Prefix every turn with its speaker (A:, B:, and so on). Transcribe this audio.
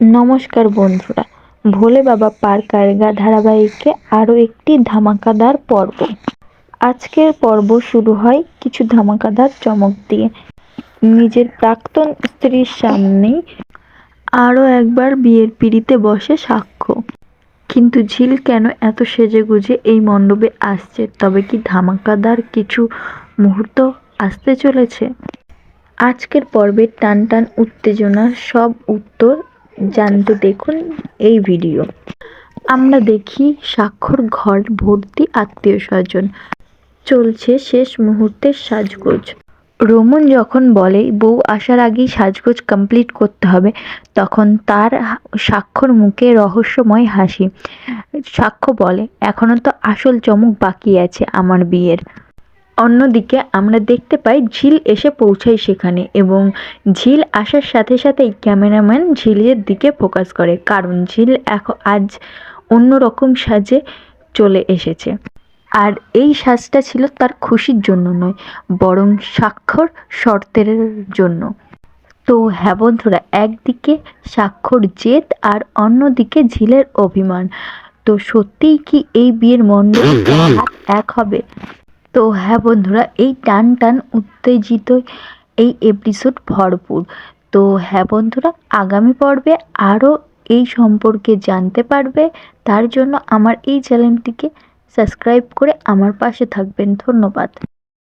A: নমস্কার বন্ধুরা, ভোলে বাবা পার কারেগা ধারাবাহিকে আরও একটি ধামাকাদার পর্ব। আজকের পর্ব শুরু হয় কিছু ধামাকাদার চমক দিয়ে। নিজের প্রাক্তন স্ত্রীর সামনেই আরও একবার বিয়ের পিড়িতে বসে সাক্ষ্য। কিন্তু ঝিল কেন এত সেজে গুজে এই মণ্ডপে আসছে? তবে কি ধামাকাদার কিছু মুহূর্ত আসতে চলেছে? আজকের পর্বের টান টান উত্তেজনার সব উত্তর জানতে দেখুন এই ভিডিও। আমরা দেখি স্বাক্ষর ঘর, ভর্তি আত্মীয় স্বজন। চলছে শেষ মুহূর্তের সাজগোজ। রোমন যখন বলে, বউ আসার আগেই সাজগোজ কমপ্লিট করতে হবে, তখন তার স্বাক্ষর মুখে রহস্যময় হাসি। সাক্ষ্য বলে এখনও তো আসল চমক বাকি আছে আমার বিয়ের। অন্যদিকে আমরা দেখতে পাই ঝিল এসে পৌঁছায় সেখানে এবং ঝিল আসার সাথে সাথেই ক্যামেরাম্যান ঝিলের দিকে ফোকাস করে কারণ ঝিল এখন আজ অন্যরকম সাজে চলে এসেছে। আর এই সাজটা ছিল তার খুশির জন্য নয় বরং স্বাক্ষর শর্তের জন্য। তো হ্যাঁ বন্ধুরা একদিকে স্বাক্ষর জেদ আর অন্যদিকে ঝিলের অভিমান। তো সত্যিই কি এই বিয়ের মণ্ডপ এক হবে? তো হ্যাঁ বন্ধুরা, এই টান টান উত্তেজিত এই এপিসোড ভরপুর। তো হ্যাঁ বন্ধুরা, আগামী পর্বে আরও এই সম্পর্কে জানতে পারবে। তার জন্য আমার এই চ্যানেলটিকে সাবস্ক্রাইব করে আমার পাশে থাকবেন। ধন্যবাদ।